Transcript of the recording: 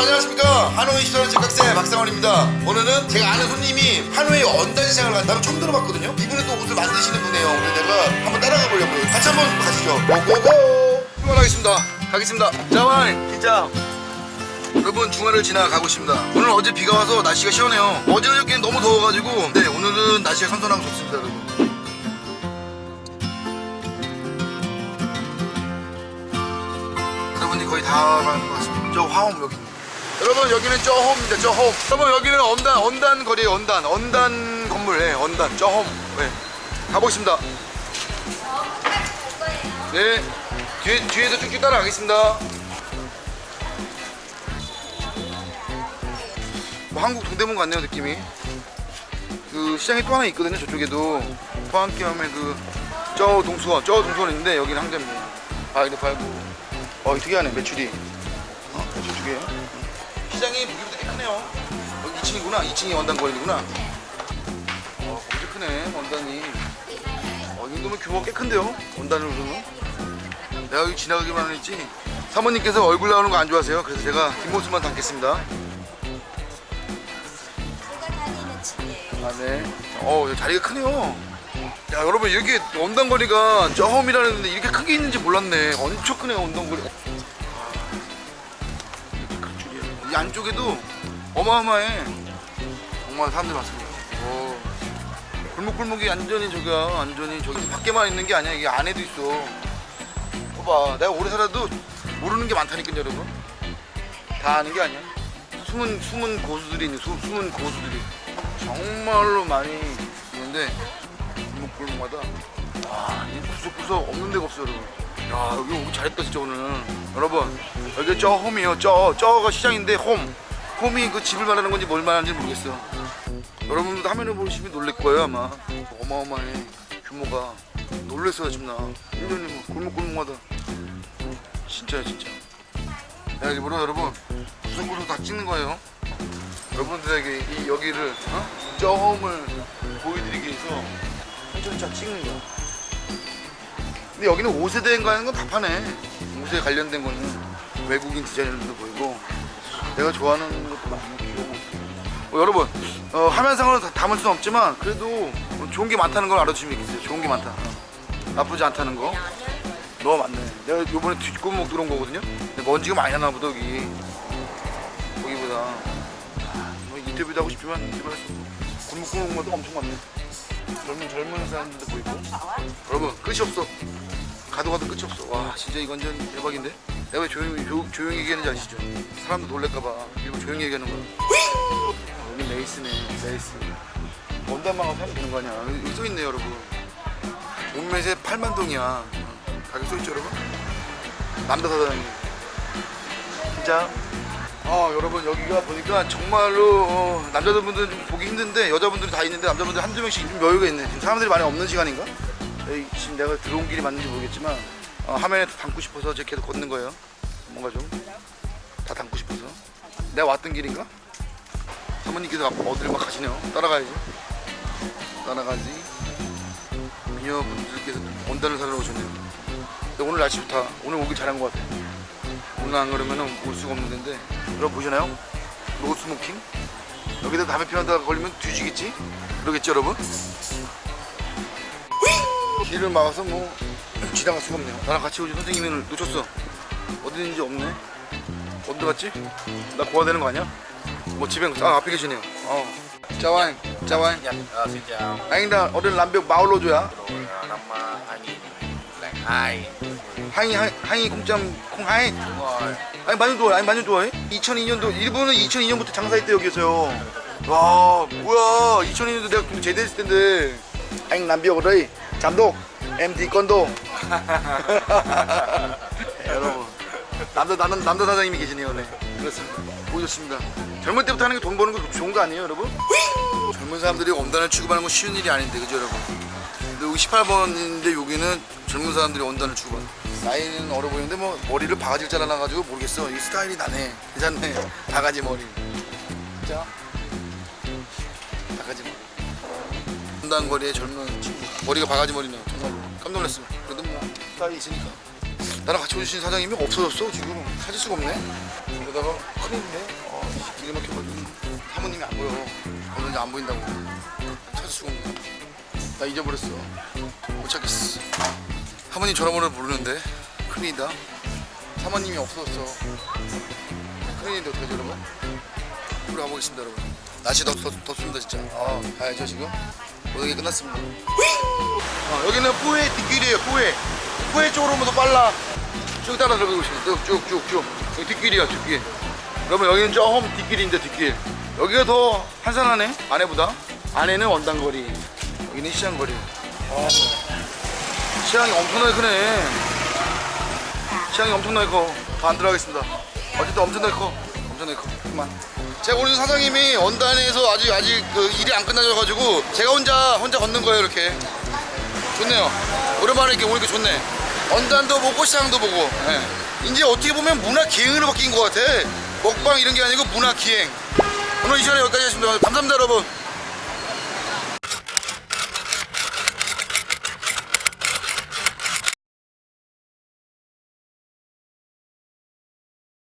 안녕하십니까? 하노이 시사는 제각세 박상원입니다. 오늘은 제가 아는 손님이 하노이 언단 시장을 간다고 처음 들어봤거든요. 이분은 또 옷을 만드시는 분이에요. 오늘 내가 한번 따라가 보려고요. 같이 한번 가시죠. 고고고! 출발하겠습니다. 가겠습니다. 자와인. 진짜. 여러분 중화를 지나 가고 있습니다. 오늘 어제 비가 와서 날씨가 시원해요. 어제 어저께는 너무 더워가지고. 네 오늘은 날씨가 선선하고 좋습니다 여러분. 여러분이 거의 다 가는 것 같습니다. 저 화홈 여기. 여러분 여기는 저홈입니다. 저홈. 여러분 여기는 언단 언단 거리에 언단 언단 건물 예 언단 저홈. 예. 가보겠습니다. 네. 뒤에 뒤에서 쭉쭉 따라가겠습니다. 뭐 한국 동대문 같네요 느낌이. 그 시장이 또 하나 있거든요 저쪽에도 포항기함에 그저 동수원 저 동수원 있는데 여기는 항점이에요. 아 이거 팔고. 어 특이하네 매출이. 어 매출 두 개. 시장이 보기보다 꽤 크네요. 여기 2층이구나. 2층이 원단 거리구나. 어 엄청 크네 원단이. 어 이 정도면 규모가 꽤 큰데요 원단으로는. 내가 여기 지나가기만 했지. 사모님께서 얼굴 나오는 거 안 좋아하세요. 그래서 제가 뒷모습만 담겠습니다. 아, 네. 어, 여기 자리가 크네요. 야, 여러분, 이렇게 원단 거리가 저홈이라는데 이렇게 크게 있는지 몰랐네. 엄청 크네요, 원단 거리. 이 안쪽에도 어마어마해. 정말 사람들 많습니다. 오. 골목골목이 완전히 저기야, 완전히 저기 밖에만 있는 게 아니야. 이게 안에도 있어. 봐봐, 내가 오래 살아도 모르는 게 많다니까요, 여러분. 다 아는 게 아니야. 숨은 숨은 고수들이 있는 수, 숨은 고수들이 정말로 많이 있는데 골목골목마다 와 이 구석구석 없는 데가 없어요 여러분 야 여기 오기 잘했다 진짜 오늘 여러분 여기 저 홈이에요. 저 저가 시장인데 홈. 홈이 그 집을 말하는 건지 뭘 말하는지 모르겠어요. 여러분들도 화면을 보시면 놀랄 거예요 아마. 어마어마해 규모가. 놀랬어요 참나. 완전히 뭐 골목골목마다. 진짜야 진짜. 내가 일부러 여러분? 구석구석 다 찍는 거예요. 여러분들에게 이 여기를 어? 저음을 보여드리기 위해서 천천히 쫙 찍는 거야. 근데 여기는 5세대인가 하는 건다 파네. 5세 관련된 거는 외국인 디자이너들도 보이고 내가 좋아하는 것도 많이 귀여워. 어, 여러분 어, 화면상으로 다 담을 수는 없지만 그래도 좋은 게 많다는 걸 알아주시면 되겠어요. 좋은 게 많다. 나쁘지 않다는 거. 너무 많네. 내가 요번에 뒷골목 들어온 거거든요. 근데 먼지가 많이 나나 보다 여기. 거기보다. 뭐 인터뷰도 하고 싶지만 없어. 골목골목마다 엄청 많네. 젊은 젊은 사람들도 보이고. 여러분 끝이 없어. 가도 가도 끝이 없어. 와 진짜 이건 전 대박인데. 내가 왜 조용히 조, 조용히 얘기하는지 아시죠? 사람들 놀랄까봐 일부러 조용히 얘기하는 거야. 여기 레이스네 레이스. 원단만 가서 사면 되는 거 아니야? 여기 써 있네 여러분. 온매세 8만 동이야. 가격 써 있죠 여러분? 남자 사장님. 진짜 아 여러분 여기가 보니까 정말로 어, 남자분들은 좀 보기 힘든데 여자분들이 다 있는데 남자분들 한두 명씩 좀 여유가 있네 지금 사람들이 많이 없는 시간인가? 지금 내가 들어온 길이 맞는지 모르겠지만 어, 화면에 담고 싶어서 제가 계속 걷는 거예요 뭔가 좀 다 담고 싶어서 내가 왔던 길인가? 사모님께서 앞- 어디를 막 가시네요 따라가야지 따라가지 미녀분들께서 원단을 사러 오셨네요 근데 오늘 날씨 좋다 오늘 오길 잘한 것 같아 오늘 안 그러면 올 수가 없는 데인데 여러분 보시나요? 노 스모킹? 여기다 담배 피우다가 걸리면 뒤지겠지? 그러겠죠 여러분? 길을 막아서 뭐 지나갈 수가 없네요 나랑 같이 오지 선생님을 놓쳤어 어디 있는지 없네 어디 갔지? 나 고아 되는 거 아니야? 뭐 집에 아 앞에 계시네요 어. 짜와인 짜와인 Dạ, ờ, xin chào. bao lâu rồi ạ? Rồi à, năm à, 2002. 항이 항이 공점 콩하이 Đúng rồi. 아니 많이 좋아요 아니 많이 좋아해 2002년도 일본은 2002년부터 장사했대 여기서요 와 뭐야 2002년도 내가 좀 제대했을 텐데 ở đây giám thì con đồ 여러분 남자 나는 남자 사장님이 계시네요 네 그렇습니다. 보셨습니다. 젊을 때부터 하는 게 돈 버는 거 좋은 거 아니에요 여러분? 젊은 사람들이 원단을 취급하는 건 쉬운 일이 아닌데 그죠 여러분? 근데 여기 18번인데 여기는 젊은 사람들이 원단을 취급하는 나이는 어려 보이는데 뭐 머리를 바가지를 잘라놔가지고 모르겠어. 이 스타일이 나네. 괜찮네. 바가지 머리. 진짜 바가지 머리. 분당거리의 젊은 친구 머리가 바가지 정말 깜짝 놀랐어요. 그래도 뭐 스타일이 있으니까. 나랑 같이 오신 사장님이 없어졌어 지금. 찾을 수가 없네. 그러다가 큰일인데 어, 길 막혀가지고. 사모님이 안 보여. 오늘 안 보인다고. 찾을 수가 없네. 나 잊어버렸어. 못 찾겠어. 사모님 전화번호를 모르는데 큰일이다. 사모님이 없어졌어. 큰일인데 어떡하지 여러분? 우리 가보겠습니다 여러분. 날씨 더, 더, 덥습니다 진짜. 아 가야죠 지금 게 끝났습니다. 아, 여기는 후회 뒷길이에요 후회. 후회 쪽으로 오면 더 빨라. 쭉 따라 들어가고 있습니다. 쭉쭉 쭉 여기 뒷길이야 뒷길. 그러면 여기는 좀 뒷길인데 뒷길. 여기가 더 한산하네 안에보다. 안에는 원단거리 여기는 시장거리. 아, 시장이 엄청나게 크네. 시장이 엄청나게 커 더 안 들어가겠습니다. 어쨌든 엄청나게 커. 엄청나게 커. 그만 제가 오늘 사장님이 원단에서 아직 아직 그 일이 안 끝나져가지고 제가 혼자 혼자 걷는 거예요 이렇게. 좋네요. 오랜만에 이렇게 오니까 좋네. 원단도 보고 시장도 보고. 예. 이제 어떻게 보면 문화 기행으로 바뀐 것 같아. 먹방 이런 게 아니고 문화 기행. 오늘 이 시간에 여기까지 하겠습니다. 감사합니다 여러분